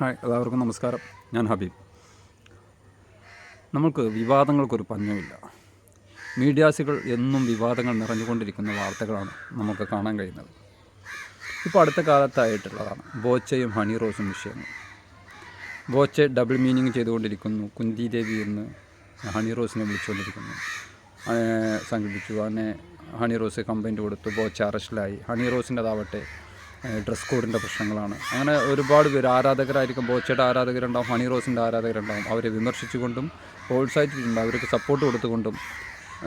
Hi എല്ലാവർക്കും നമസ്കാരം. ഞാൻ ഹബീബ്. നമുക്ക് വിവാദങ്ങൾക്കൊരു പഞ്ഞമില്ല. മീഡിയാസുകൾ എന്നും വിവാദങ്ങൾ നിറഞ്ഞുകൊണ്ടിരിക്കുന്ന വാർത്തകളാണ് നമുക്ക് കാണാൻ കഴിയുന്നത്. ഇപ്പോൾ അടുത്ത കാലത്തായിട്ടുള്ളതാണ് ബോച്ചയും ഹണി റോസും വിഷയങ്ങൾ. ബോച്ചെ ഡബിൾ മീനിങ് ചെയ്തുകൊണ്ടിരിക്കുന്നു. കുന്തി ദേവി എന്ന് ഹണി റോസിനെ വിളിച്ചുകൊണ്ടിരിക്കുന്നു. സംഘടിപ്പിച്ചു. അതിനെ ഹണി റോസ് കംപ്ലൈന്റ് കൊടുത്തു. ബോച്ച അറസ്റ്റിലായി. ഹണി റോസിന്റെതാവട്ടെ ഡ്രസ് കോഡിന്റെ പ്രശ്നങ്ങളാണ്. അങ്ങനെ ഒരുപാട് പേര് ആരാധകരായിരിക്കും ബോച്ചയുടെ ആരാധകരുണ്ടാവും ഹണി റോസിന്റെ ആരാധകരുണ്ടാവും. അവരെ വിമർശിച്ചുകൊണ്ടും പ്രോത്സാഹിപ്പിച്ചിട്ടുണ്ട് അവർക്ക് സപ്പോർട്ട് കൊടുത്തുകൊണ്ടും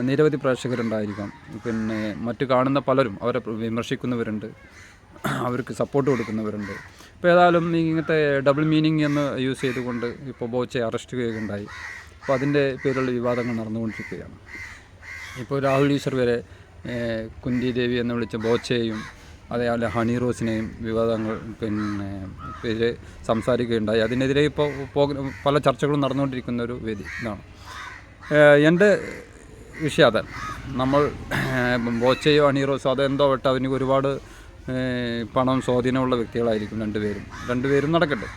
നിരവധി പ്രേക്ഷകരുണ്ടായിരിക്കാം. പിന്നെ മറ്റു കാണുന്ന പലരും അവരെ വിമർശിക്കുന്നവരുണ്ട്. അവർക്ക് സപ്പോർട്ട് കൊടുക്കുന്നവരുണ്ട്. ഇപ്പോൾ ഏതായാലും ഇങ്ങനത്തെ ഡബിൾ മീനിങ് എന്ന് യൂസ് ചെയ്തുകൊണ്ട് ഇപ്പോൾ ബോച്ചയെ അറസ്റ്റ് ചെയ്യുകയുണ്ടായി അപ്പോൾ അതിന്റെ പേരിലുള്ള വിവാദങ്ങൾ നടന്നുകൊണ്ടിരിക്കുകയാണ്. ഇപ്പോൾ രാഹുൽ ഈശ്വർ വരെ കുന്തി ദേവി എന്ന് വിളിച്ച ബോച്ചയെയും അതേപോലെ ഹണി റോസിനെയും വിവാദങ്ങൾ പിന്നെ പേര് സംസാരിക്കുകയുണ്ടായി. അതിനെതിരെ ഇപ്പോൾ പല ചർച്ചകളും നടന്നുകൊണ്ടിരിക്കുന്ന ഒരു വേദി ഇതാണ്. എന്റെ വിഷയം അതെ നമ്മൾ ബോച്ചയോ ഹണി റോസോ അതെന്തോ വട്ട അവന് ഒരുപാട് പണം സ്വാധീനമുള്ള വ്യക്തികളായിരിക്കും രണ്ടുപേരും രണ്ടുപേരും നടക്കട്ടെ.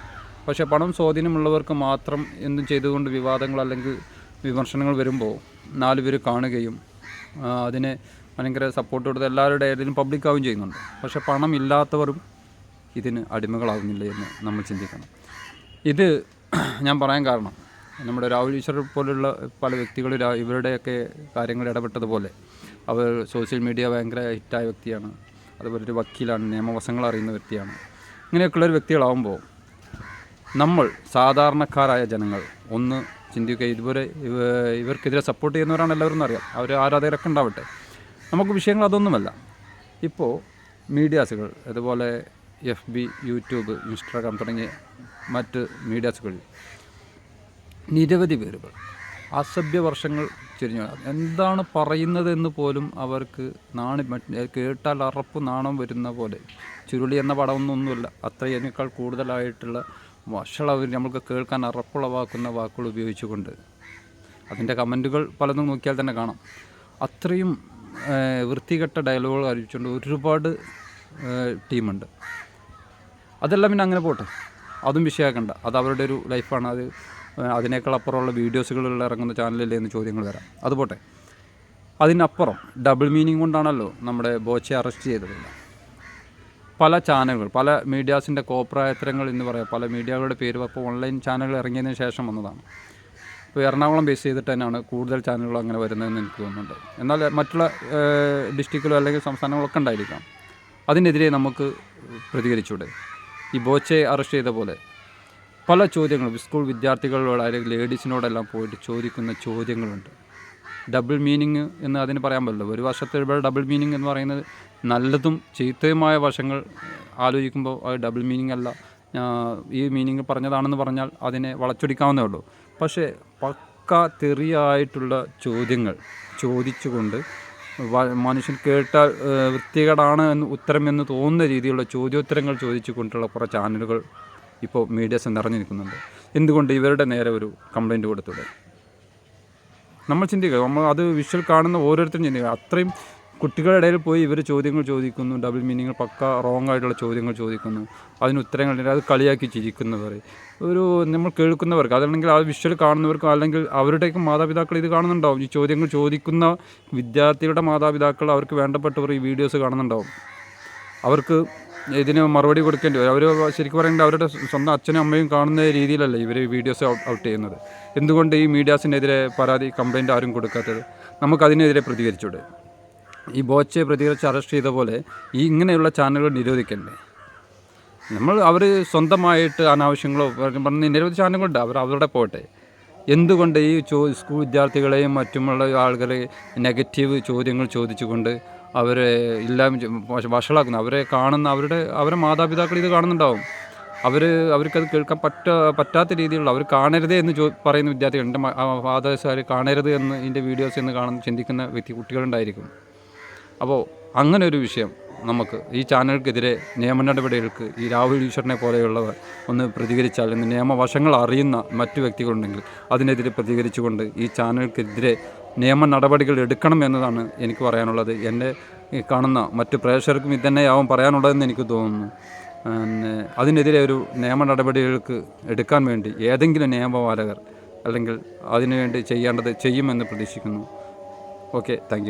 പക്ഷേ പണം സ്വാധീനമുള്ളവർക്ക് മാത്രം എന്തും ചെയ്തുകൊണ്ട് വിവാദങ്ങൾ അല്ലെങ്കിൽ വിമർശനങ്ങൾ വരുമ്പോൾ നാലുപേർ കാണുകയും അതിനെ ഭയങ്കര സപ്പോർട്ട് കൊടുത്ത് എല്ലാവരുടെ ഏതെങ്കിലും പബ്ലിക്കാവുകയും ചെയ്യുന്നുണ്ട്. പക്ഷെ പണം ഇല്ലാത്തവരും ഇതിന് അടിമകളാവുന്നില്ല എന്ന് നമ്മൾ ചിന്തിക്കണം. ഇത് ഞാൻ പറയാൻ കാരണം നമ്മുടെ രാഹുൽ ഈശ്വർ പോലുള്ള പല വ്യക്തികൾ ഇവരുടെയൊക്കെ കാര്യങ്ങൾ ഇടപെട്ടതുപോലെ അവർ സോഷ്യൽ മീഡിയ ഭയങ്കര ഹിറ്റായ വ്യക്തിയാണ്. അതുപോലെ ഒരു വക്കീലാണ് നിയമവശങ്ങൾ അറിയുന്ന വ്യക്തിയാണ്. ഇങ്ങനെയൊക്കെയുള്ള ഒരു വ്യക്തികളാവുമ്പോൾ നമ്മൾ സാധാരണക്കാരായ ജനങ്ങൾ ഒന്ന് ചിന്തിക്കുക ഇതുപോലെ ഇവർക്കെതിരെ സപ്പോർട്ട് ചെയ്യുന്നവരാണ് എല്ലാവരും അറിയാം. അവർ ആരാധകരൊക്കെ ഉണ്ടാവട്ടെ. നമുക്ക് വിഷയങ്ങൾ അതൊന്നുമല്ല. ഇപ്പോൾ മീഡിയാസുകൾ അതുപോലെ എഫ് ബി യൂട്യൂബ് ഇൻസ്റ്റാഗ്രാം തുടങ്ങിയ മറ്റ് മീഡിയാസുകളിൽ നിരവധി പേരുകൾ അസഭ്യ വർഷങ്ങൾ ചെരിഞ്ഞു. എന്താണ് പറയുന്നതെന്ന് പോലും അവർക്ക് നാണി കേട്ടാൽ അറപ്പ് നാണം വരുന്ന പോലെ. ചുരുളി എന്ന പടമൊന്നൊന്നുമില്ല അത്രയേക്കാൾ കൂടുതലായിട്ടുള്ള വഷളവർ നമുക്ക് കേൾക്കാൻ അറപ്പുളവാക്കുന്ന വാക്കുകൾ ഉപയോഗിച്ചുകൊണ്ട് അതിന്റെ കമന്റുകൾ പലതും നോക്കിയാൽ തന്നെ കാണാം. അത്രയും വൃത്തികെട്ട ഡയലോഗുകൾ അറിയിച്ചുകൊണ്ട് ഒരുപാട് ടീമുണ്ട് അതെല്ലാം പിന്നെ അങ്ങനെ പോട്ടെ. അതും വിഷയമാക്കണ്ട. അത് അവരുടെ ഒരു ലൈഫാണ് അത് അതിനേക്കാൾ അപ്പുറമുള്ള വീഡിയോസുകളിൽ ഇറങ്ങുന്ന ചാനലില്ലേ എന്ന് ചോദ്യങ്ങൾ വരാം. അത് പോട്ടെ. അതിനപ്പുറം ഡബിൾ മീനിങ് കൊണ്ടാണല്ലോ നമ്മുടെ ബോച്ചെ അറസ്റ്റ് ചെയ്തത്. പല ചാനലുകൾ പല മീഡിയാസിന്റെ കോപ്രായത്തരങ്ങൾ എന്ന് പറയാം. പല മീഡിയകളുടെ പേര് അപ്പോൾ ഓൺലൈൻ ചാനലുകൾ ഇറങ്ങിയതിന് ശേഷം വന്നതാണ്. ഇപ്പോൾ എറണാകുളം ബേസ് ചെയ്തിട്ട് തന്നെയാണ് കൂടുതൽ ചാനലുകൾ അങ്ങനെ വരുന്നതെന്ന് എനിക്ക് തോന്നുന്നുണ്ട്. എന്നാൽ മറ്റുള്ള ഡിസ്ട്രിക്റ്റിലോ അല്ലെങ്കിൽ സംസ്ഥാനങ്ങളൊക്കെ ഉണ്ടായിരിക്കാം. അതിനെതിരെ നമുക്ക് പ്രതികരിച്ചൂടെ? ഈ ബോച്ചെ അറസ്റ്റ് ചെയ്ത പോലെ. പല ചോദ്യങ്ങളും സ്കൂൾ വിദ്യാർത്ഥികളോട് അല്ലെങ്കിൽ ലേഡീസിനോടെല്ലാം പോയിട്ട് ചോദിക്കുന്ന ചോദ്യങ്ങളുണ്ട്. ഡബിൾ മീനിങ് എന്ന് അതിന് പറയാൻ പറ്റില്ല. ഒരു വർഷത്തെ ഡബിൾ മീനിങ് എന്ന് പറയുന്നത് നല്ലതും ചീത്തയുമായ വശങ്ങൾ ആലോചിക്കുമ്പോൾ അത് ഡബിൾ മീനിങ് അല്ല. ഈ മീനിങ് പറഞ്ഞതാണെന്ന് പറഞ്ഞാൽ അതിനെ വളച്ചൊടിക്കാവുന്നേ ഉള്ളൂ. പക്ഷേ പക്ക തെറിയായിട്ടുള്ള ചോദ്യങ്ങൾ ചോദിച്ചുകൊണ്ട് മനുഷ്യൻ കേട്ടാൽ വൃത്തികേടാണ് എന്ന് ഉത്തരം എന്ന് തോന്നുന്ന രീതിയിലുള്ള ചോദ്യോത്തരങ്ങൾ ചോദിച്ചുകൊണ്ടുള്ള കുറേ ചാനലുകൾ ഇപ്പോൾ മീഡിയസ് നിറഞ്ഞു നിൽക്കുന്നുണ്ട് എന്തുകൊണ്ട് ഇവരുടെ നേരെ ഒരു കംപ്ലൈന്റ് കൊടുത്തൂടെ നമ്മൾ ചിന്തിക്കുക നമ്മൾ അത് വിഷ്വൽ കാണുന്ന ഓരോരുത്തരും ചിന്തിക്കുക. അത്രയും കുട്ടികളുടെ ഇടയിൽ പോയി ഇവർ ചോദ്യങ്ങൾ ചോദിക്കുന്നു ഡബിൾ മീനിങ് പക്ക റോങ് ആയിട്ടുള്ള ചോദ്യങ്ങൾ ചോദിക്കുന്നു. അതിന് ഉത്തരങ്ങൾ അത് കളിയാക്കി ചിരിക്കുന്നവർ. ഒരു നമ്മൾ കേൾക്കുന്നവർക്ക് അതല്ലെങ്കിൽ ആ വിഷ്വൽ കാണുന്നവർക്കും അല്ലെങ്കിൽ അവരുടെയൊക്കെ മാതാപിതാക്കൾ ഇത് കാണുന്നുണ്ടാവും. ഈ ചോദ്യങ്ങൾ ചോദിക്കുന്ന വിദ്യാർത്ഥികളുടെ മാതാപിതാക്കൾ അവർക്ക് വേണ്ടപ്പെട്ടവർ ഈ വീഡിയോസ് കാണുന്നുണ്ടാവും. അവർക്ക് ഇതിന് മറുപടി കൊടുക്കേണ്ടി വരും. അവർ ശരിക്കും പറയുന്നത് അവരുടെ സ്വന്തം അച്ഛനും അമ്മയും കാണുന്ന രീതിയിലല്ല ഇവർ വീഡിയോസ് ഔട്ട് ചെയ്യുന്നത്. എന്തുകൊണ്ട് ഈ മീഡിയാസിനെതിരെ പരാതി കംപ്ലൈന്റ് ആരും കൊടുക്കാത്തത്? നമുക്കതിനെതിരെ പ്രതികരിച്ചൂടെ? ഈ ബോച്ചെ പ്രതികരിച്ച് അറസ്റ്റ് ചെയ്ത പോലെ ഈ ഇങ്ങനെയുള്ള ചാനലുകൾ നിരോധിക്കണ്ടേ? നമ്മൾ അവർ സ്വന്തമായിട്ട് അനാവശ്യങ്ങളോ പറഞ്ഞ് നിരവധി ചാനലുകളുണ്ട്. അവർ അവരുടെ പോട്ടെ. എന്തുകൊണ്ട് ഈ ചോ സ്കൂൾ വിദ്യാർത്ഥികളെയും മറ്റുമുള്ള ആളുകളെ നെഗറ്റീവ് ചോദ്യങ്ങൾ ചോദിച്ചുകൊണ്ട് അവരെ എല്ലാം വഷളാക്കുന്നു? അവരെ കാണുന്ന അവരുടെ അവരെ മാതാപിതാക്കൾ ഇത് കാണുന്നുണ്ടാവും. അവർ അവർക്കത് കേൾക്കാൻ പറ്റ പറ്റാത്ത രീതിയിലുള്ള അവർ കാണരുതേ എന്ന് ചോ പറയുന്ന വിദ്യാർത്ഥികൾ എന്റെ ഫാദേഴ്സുകാർ കാണരുത് എന്ന് ഇതിന്റെ വീഡിയോസ് എന്ന് കാണുന്ന ചിന്തിക്കുന്ന വ്യക്തി കുട്ടികളുണ്ടായിരിക്കും. അപ്പോൾ അങ്ങനെ ഒരു വിഷയം നമുക്ക് ഈ ചാനലുകൾക്കെതിരെ നിയമ നടപടികൾക്ക് ഈ രാഹുൽ ഈശ്വരനെ പോലെയുള്ളവർ ഒന്ന് പ്രതികരിച്ചാൽ ഇന്ന് നിയമവശങ്ങൾ അറിയുന്ന മറ്റു വ്യക്തികളുണ്ടെങ്കിൽ അതിനെതിരെ പ്രതികരിച്ചുകൊണ്ട് ഈ ചാനലുകൾക്കെതിരെ നിയമ നടപടികൾ എടുക്കണം എന്നതാണ് എനിക്ക് പറയാനുള്ളത്. എന്റെ കാണുന്ന മറ്റു പ്രേക്ഷകർക്കും ഇതന്നെയാവും പറയാനുള്ളതെന്ന് എനിക്ക് തോന്നുന്നു. പിന്നെ അതിനെതിരെ ഒരു നിയമ നടപടികൾക്ക് എടുക്കാൻ വേണ്ടി ഏതെങ്കിലും നിയമപാലകർ അല്ലെങ്കിൽ അതിനുവേണ്ടി ചെയ്യേണ്ടത് ചെയ്യുമെന്ന് പ്രതീക്ഷിക്കുന്നു. Okay thank